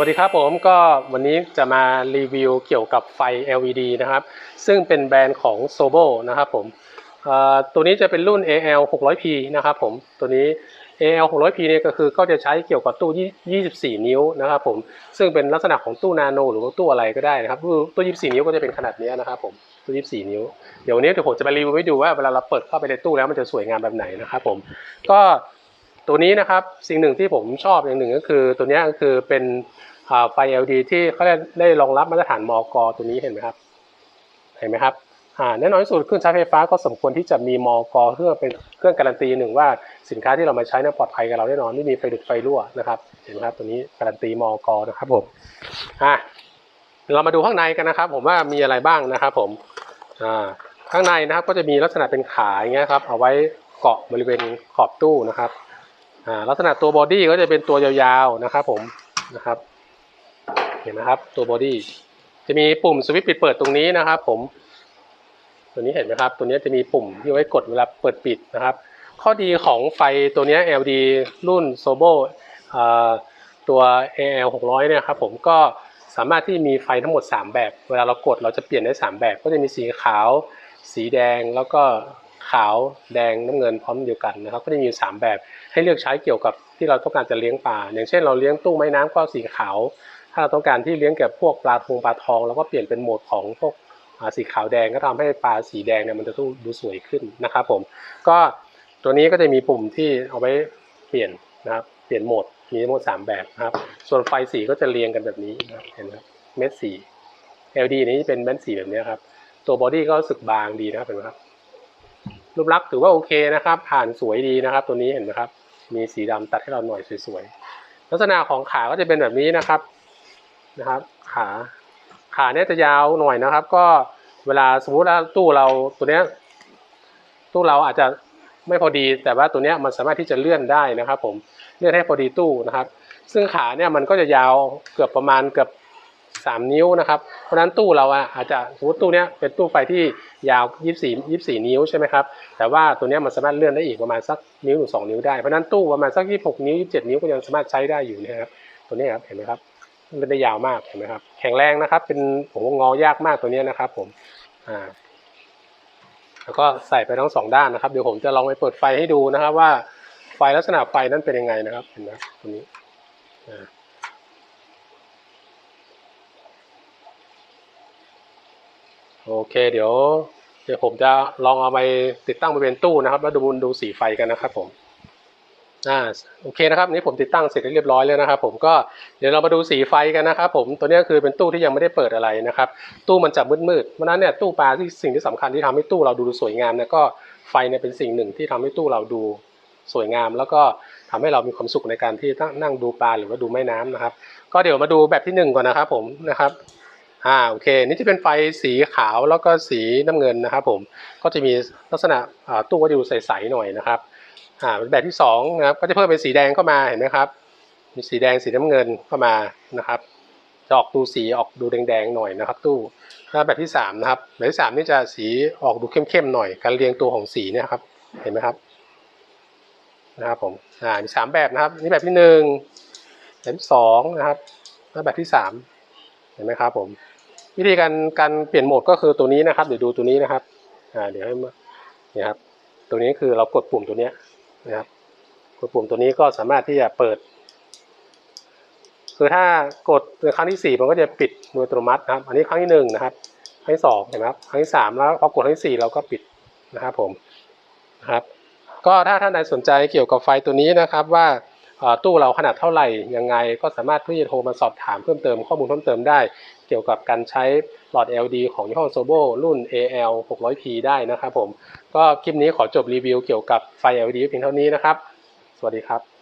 วัสดีครับผมก็วันนี้จะมารีวิวเกี่ยวกับไฟ LED นะครับ ซึ่งเป็นแบรนด์ของ Sobo นะครับผมตัวนี้จะเป็นรุ่น AL 600P นะครับผมตัวนี้ AL 600P เนี่ยก็คือก็จะใช้เกี่ยวกับตู้ 24 นิ้วนะครับผมซึ่งเป็นลักษณะของตู้นาโน หรือว่าตู้อะไรก็ได้นะครับตู้ตู้24 นิ้วก็จะเป็นขนาดเนี้ยนะครับผมตู้ 24 นิ้ว เดี๋ยววันนี้เดี๋ยวผมจะไปรีวิวให้ดูว่าเวลาเราเปิดเข้าไปในตู้แล้วมันจะสวยงามแบบไหนนะครับผมก็ ตัวนี้นะครับสิ่งหนึ่งที่ผมชอบอย่างหนึ่งก็คือ ตัวนี้ก็คือเป็นไฟ LED ที่เขาได้ได้รองรับมาตรฐานมอกตัวนี้เห็นไหมครับ เห็นไหมครับแน่นอนที่สุดเครื่องใช้ไฟฟ้าก็สมควรที่จะมีมอกเครื่อเป็นเครื่องการันตีหนึ่งว่าสินค้าที่เรามาใช้นี่ยปลอดภัยกับเราแน่นอนไม่มีไฟดุดไฟรั่วนะครับเห็นไหมครับตัวนี้การันตีมอกนะครับผมอะเรามาดูข้างในกันนะครับ ผมว่ามีอะไรบ้างนะครับ ผมอ่าข้างในนะครับก็จะมีลักษณะเป็นขาอย่างเงี้ยครับเอาไว้เกาะบริเวณขอบตู้นะครับ ลักษณะตัวบอดี้ก็จะเป็นตัวยาวๆนะครับผมนะครับ เห็นไหมครับตัวบอดี้จะมีปุ่มสวิตช์ปิดเปิดตรงนี้นะครับ ผม ตัวนี้เห็นไหมครับ ตัวนี้จะมีปุ่มที่ไว้กดเวลาเปิดปิดนะครับ ข้อดีของไฟตัวนี้ LED รุ่น Sobo ตัว AL 600เนี่ยครับผมก็สามารถที่มีไฟทั้งหมด 3 แบบ เวลาเรากดเราจะเปลี่ยนได้ 3 แบบ ก็จะมีสีขาว สีแดงแล้วก็ ขาวแดงน้ำเงินพร้อมเดียวกันนะครับ ก็จะมีสามแบบให้เลือกใช้เกี่ยวกับที่เราต้องการจะเลี้ยงปลาอย่างเช่นเราเลี้ยงตู้ไม้น้ำก็สีขาว ถ้าเราต้องการที่เลี้ยงกับพวกปลาทงปลาทองเราก็เปลี่ยนเป็นโหมดของพวกสีขาวแดงก็ทำให้ปลาสีแดงเนี่ยมันจะดูสวยขึ้นนะครับผมก็ตัวนี้ก็จะมีปุ่มที่เอาไว้เปลี่ยนนะครับเปลี่ยนโหมดมีทั้งหมดสามแบบนะครับ ส่วนไฟสีก็จะเรียงกันแบบนี้นะเห็นไหมเม็ดสี LED นี้เป็นเม็ดสีแบบนี้ครับ ตัวบอดี้ก็รู้สึกบางดีนะครับเห็นไหมครับ รูปลักษณ์ถือว่าโอเคนะครับ ผ่านสวยดีนะครับ ตัวนี้เห็นไหมครับ มีสีดำตัดให้เราหน่อยสวยๆลักษณะของขาก็จะเป็นแบบนี้นะครับนะครับ ขาขาเนี่ยจะยาวหน่อยนะครับ ก็เวลาสมมุติว่าตู้เราตัวเนี้ยตู้เราอาจจะไม่พอดี แต่ว่าตัวเนี้ยมันสามารถที่จะเลื่อนได้นะครับ ผมเลื่อนให้พอดีตู้นะครับ ซึ่งขาเนี่ยมันก็จะยาวเกือบประมาณเกือบ สามนิ้วนะครับ เพราะนั้นตู้เราอะอาจจะสมมติตู้เนี้ยเป็นตู้ไฟที่ยาว 24 24 นิ้วใช่ไหมครับ แต่ว่าตัวเนี้ยมันสามารถเลื่อนได้อีกประมาณสักนิ้วหรือสองนิ้วได้ เพราะนั้นตู้ประมาณสัก 26 นิ้ว 27 นิ้วก็ยังสามารถใช้ได้อยู่นะครับ ตัวนี้ครับ เห็นไหมครับเล่นได้ยาวมาก เห็นไหมครับ แข็งแรงนะครับ เป็นผมว่างอยากมากตัวนี้นะครับผม อ่า แล้วก็ใส่ไปทั้งสองด้านนะครับ เดี๋ยวผมจะลองไปเปิดไฟให้ดูนะครับ ว่าไฟลักษณะไฟนั้นเป็นยังไงนะครับ เห็นไหมตัวนี้ อ่า โอเค เดี๋ยว เดี๋ยวผมจะลองเอาไปติดตั้งบริเวณตู้นะครับ แล้วดูดูสีไฟกันนะครับผมอ่าโอเคนะครับอันนี้ผมติดตั้งเสร็จเรียบร้อยแล้วนะครับ ผมก็เดี๋ยวเรามาดูสีไฟกันนะครับผมตัวนี้คือเป็นตู้ที่ยังไม่ได้เปิดอะไรนะครับ ตู้มันจะมืดๆเพราะนั้นเนี่ยตู้ปลาที่สิ่งที่สำคัญที่ทำให้ตู้เราดูสวยงามเนี่ยก็ไฟเนี่ยเป็นสิ่งหนึ่งที่ทำให้ตู้เราดูสวยงาม แล้วก็ทำให้เรามีความสุขในการที่นั่งดูปลาหรือว่าดูแม่น้ำนะครับ ก็เดี๋ยวมาดูแบบที่หนึ่งก่อนนะครับผมนะครับ อ่าโอเค นี่จะเป็นไฟสีขาวแล้วก็สีน้ำเงินนะครับผมก็จะมีลักษณะตู้ก็จะดูใสๆหน่อยนะครับอ่าแบบที่สองนะครับก็จะเพิ่มเป็นสีแดงเข้ามาเห็นไหมครับมีสีแดงสีน้ำเงินเข้ามานะครับจะออกดูสีออกดูแดงๆหน่อยนะครับ ตู้แล้วแบบที่สามนะครับแบบที่สามนี่จะสีออกดูเข้มๆหน่อย การเรียงตัวของสีเนี่ยครับเห็นไหมครับนะครับผมอ่ามีสามแบบนะครับนี่แบบที่หนึ่งแบบที่สองนะครับแล้วแบบที่สาม ห็นไหมครับผมวิธีการการเปลี่ยนโหมดก็คือตัวนี้นะครับ เดี๋ยวดูตัวนี้นะครับอ่าเดี๋ยวให้มาเนี่ยครับตัวนี้คือเรากดปุ่มตัวเนี้ยนะครับกดปุ่มตัวนี้ก็สามารถที่จะเปิด คือถ้ากดครั้งที่สี่มันก็จะปิดโดยอัตโนมัตินะครับ อันนี้ครั้งที่หนึ่งนะครับครั้งที่สองเห็นไหมครับครั้งที่สามแล้วพอกดครั้งที่สี่เราก็ปิดนะครับผมนะครับ ก็ถ้าท่านใดสนใจเกี่ยวกับไฟตัวนี้นะครับว่า ตู้เราขนาดเท่าไหร่ยังไงก็สามารถที่จะโทรมาสอบถามเพิ่มเติมข้อมูลเพิ่มเติมได้ เกี่ยวกับการใช้หลอด LD ของยี่ห้อโซโบรุ่น AL 600P ได้นะครับผม ก็คลิปนี้ขอจบรีวิวเกี่ยวกับไฟ LED เพียงเท่านี้นะครับ สวัสดีครับ